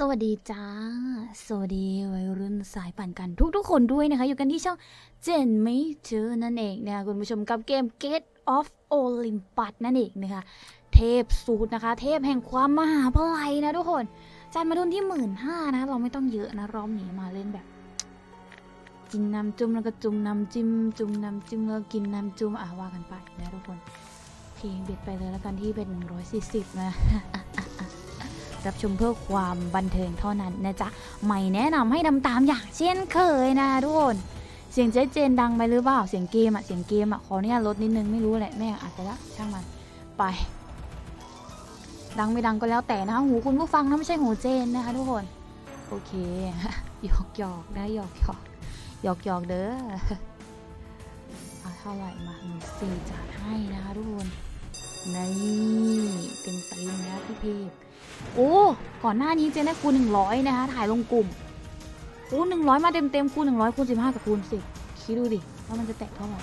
สวัสดีจ้า สวัสดีวัยรุ่นสายปั่นกันทุกๆคนด้วยนะคะ อยู่กันที่ช่องเจนไม่เจอนั่นเองนะคะคุณผู้ชมกับเกม Get of Olympus นั่นเองนะคะ เทพสูตรนะคะ เทพแห่งความมหาพลัยนะทุกคนจายมาทุนที่หมื่นห้านะ เราไม่ต้องเยอะนะรอบนี้มาเล่นแบบ กินน้ำจุ่มแล้วก็จุ่มน้ำจิ้มจุ่มน้ำจิ้มแล้วกินน้ำจุ่มอะว่ากันไปนะทุกคนโอเคเบียดไปเลยแล้วกันที่เป็น140นะ รับชมเพื่อความบันเทิงเท่านั้นนะจ๊ะ ไม่แนะนำให้ทำตามอย่างเช่นเคยนะทุกคนเสียงเจ๊เจนดังไปหรือเปล่า เสียงเกมอะเสียงเกมอะขอเนี่ยลดนิดนึงไม่รู้แหละแม่อาจจะละช่างมันไป ดังไม่ดังก็แล้วแต่นะคะหูคุณผู้ฟังนะไม่ใช่หูเจนนะคะทุกคน โอเคหยอกหยอกนะหยอกหยอกหยอกหยอกเด้อเอาเท่าไหร่มาหนึ่งสี่จัดให้นะคะทุกคนนี่เต็มเต็มนะพี่เพพ โอ้ ก่อนหน้านี้เจนได้คูณหนึ่งร้อยนะคะ ถ่ายลงกลุ่มคูณหนึ่งร้อยมาเต็มเต็มๆคูณหนึ่งร้อยคูณสิบห้ากับคูณสิคิดดูดิ ว่ามันจะแตกเท่าไหร่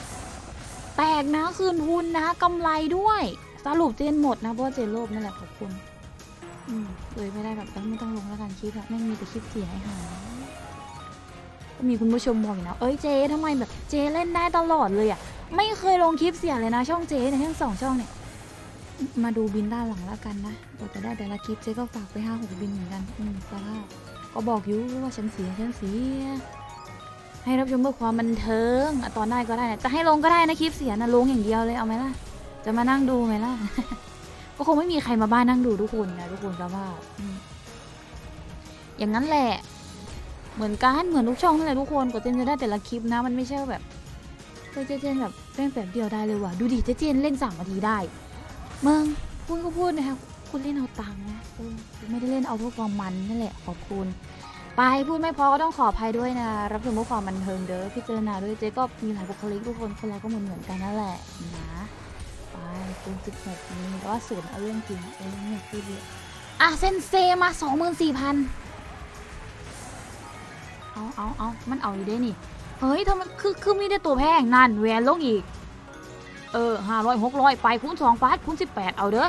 แตกนะคืนทุนนะกำไรด้วย สรุปเจนหมดนะ เพราะเจนโลภนั่นแหละขอบคุณ อืมเลยไม่ได้แบบไม่ต้องลงแล้วกันคลิปอะแม่งมีแต่คลิปเสียให้หาก็มีคุณผู้ชมบอกอยู่นะ เอ้ยเจทำไมแบบเจเล่นได้ตลอดเลยอะไม่เคยลงคลิปเสียเลยนะ ช่องเจเนี่ยทั้งสองช่องเนี่ย มาดูบินด้านหลังแล้วกันนะกว่าจะได้แต่ละคลิปเจ๊ก็ฝากไปห้าหกบินเหมือนกัน อืมสภาก็บอกอยู่ว่าฉันเสียฉันเสีย ให้รับชมเพื่อความบันเทิงอะตอนได้ก็ได้นะจะให้ลงก็ได้นะคลิปเสียนะลงอย่างเดียวเลยเอาไหมล่ะ จะมานั่งดูไหมล่ะ ก็คงไม่มีใครมาบ้านนั่งดูทุกคนนะทุกคนสภาพอืมอย่างนั้นแหละ เหมือนกันเหมือนทุกช่องนั่นแหละทุกคนกว่าเจนจะได้แต่ละคลิปนะ มันไม่ใช่าแบบเฮ้ยเจเจนแบบเล่นแบบเดียวได้เลยว่ะดูดิเจเจนเล่นสามนาทีได้ มึงพูดก็พูดนะคะคุณเล่นเอาตังค์นะเออไม่ได้เล่นเอาเพื่อความมันนั่นแหละขอบคุณไปพูดไม่พอก็ต้องขออภัยด้วยนะ รับชมเพื่อความบันเทิงเด้อพิจารณาด้วยเจ๊ก็มีหลายบุคลิกทุกคนคนเราก็เหมือนเหมือนกันนั่นแหละนะไปคูณสิบหกนี้แต่ว่าศูนย์เอาเรื่องจริงเออไม่พูดเยอะอะเซนเซมาสองหมื่นสี่พันเอาเอาเอามันเอาอยู่ได้นี่ เฮ้ยทำไมคือคือมีแต่ตัวแพงนั่นแหวนลงอีก เออห้าร้อยหกร้อยไปคูณสองฟาดคูณสิบแปดเอาเด้อ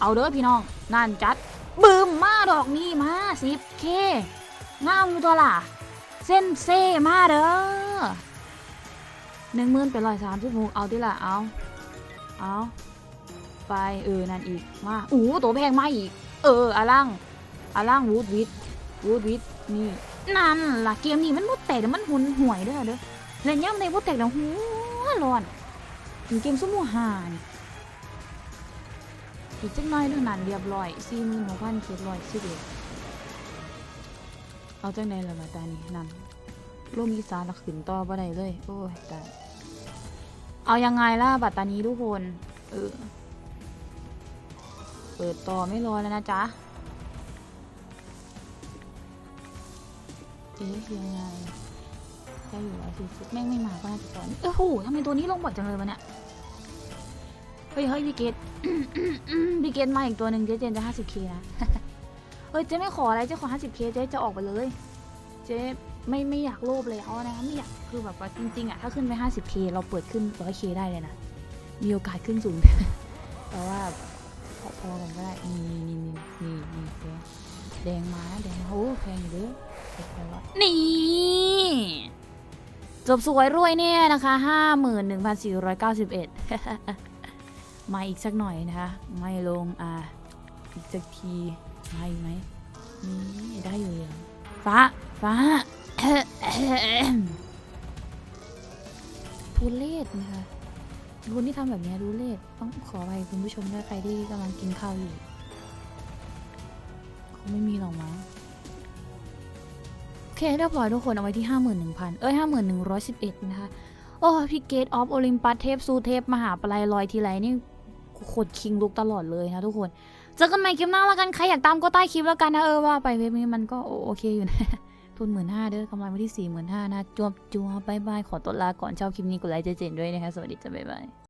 เอาเด้อพี่น้อง นั่นจัดบึมมาดอกนี้มาสิบเคงามอยู่ตัวล่ะ เส้นเซมาเด้อหนึ่งหมื่นเป็นร้อยสามสิบหกเอาดิล่ะเอา เอาไปเออ นั่นอีก มาอู้ตัวแพงมาอีก เอออาล่างอาล่างวูดวิดวูดวิดนี่นั่นล่ะเกมนี้มันมุดแตกแต่มันหุนห่วยเด้อเด้อเล่นย่ำในมุดแตกแล้วหัวร้อน ถึงเกมสมุหานอีกจักหน้อยเท่านั้นเรียบร้อยสี่หมื่นหกพันเจ็ดร้อยสิบเอ็ดเอาจังใดล่ะมาตานี่นั่นร่มอีสานละขึ้นต่อบ่ได้เลย โอ้ยตายเอายังไงล่ะบัตรตานี้ทุกคน เออ เปิดต่อไม่รอแล้วนะจ๊ะ เอ๊ะยังไง ได้อยู่ร้อยสี่สิบแม่งไม่มาก็น่าจะตอนเอ้โหทำไมตัวนี้ลงบ่อยจังเลยวะเนี่ย เฮ้ยเฮ้ยพี่เกดพี่เกดมาอีกตัวหนึ่งเจ๊เจนจะห้าสิบเคนะ เฮ้ยเจ๊ไม่ขออะไรเจ๊ขอห้าสิบเคเจ๊จะออกไปเลย เจ๊ไม่ไม่อยากโลภเลยเอานะไม่อยากคือแบบว่าจริงๆอะถ้าขึ้นไปห้าสิบเราเปิดขึ้นร้อยเคได้เลยนะ มีโอกาสขึ้นสูง แต่ว่าพอพอกันก็ได้ นี่นี่นี่นี่นี่แดงมาแดงโอ้แพงอยู่เด้อแพงร้อยนี่ จบสวยรวยเนี่ยนะคะห้าหมื่นหนึ่งพันสี่ร้อยเก้าสิบเอ็ดมาอีกสักหน่อยนะคะ ไม่ลงอ่าอีกสักทีมาอีกไหมนี่ได้อยู่เลยฟ้า ฟ้าทุเลศนะคะคุณที่ทำแบบนี้ทุเลศต้องขออภัยคุณผู้ชมด้วยใครที่กำลังกินข้าวอยู่คงไม่มีหรอกมั้ง เคเรียบร้อยทุกคนเอาไว้ที่ 51,000 เอ้ย 51,111 นะคะ โอ้พี่เกตออฟโอลิมปัสเทพซูเทพ มหาปลายลอยทีไรนี่โคตรคิงลุกตลอดเลยนะทุกคน เจอกันใหม่คลิปหน้าแล้วกัน ใครอยากตามก็ใต้คลิปแล้วกันนะ เออว่าไปเว็บนี้มันก็โอโอเคอยู่นะทุนหมื่นห้าเด้อกำไรไว้ที่สี่หมื่นห้านะจวบจวบบายบายขอตัวลาก่อนชอบคลิปนี้กดไลค์เจเจนด้วยนะคะสวัสดีจ้าบ๊ายบาย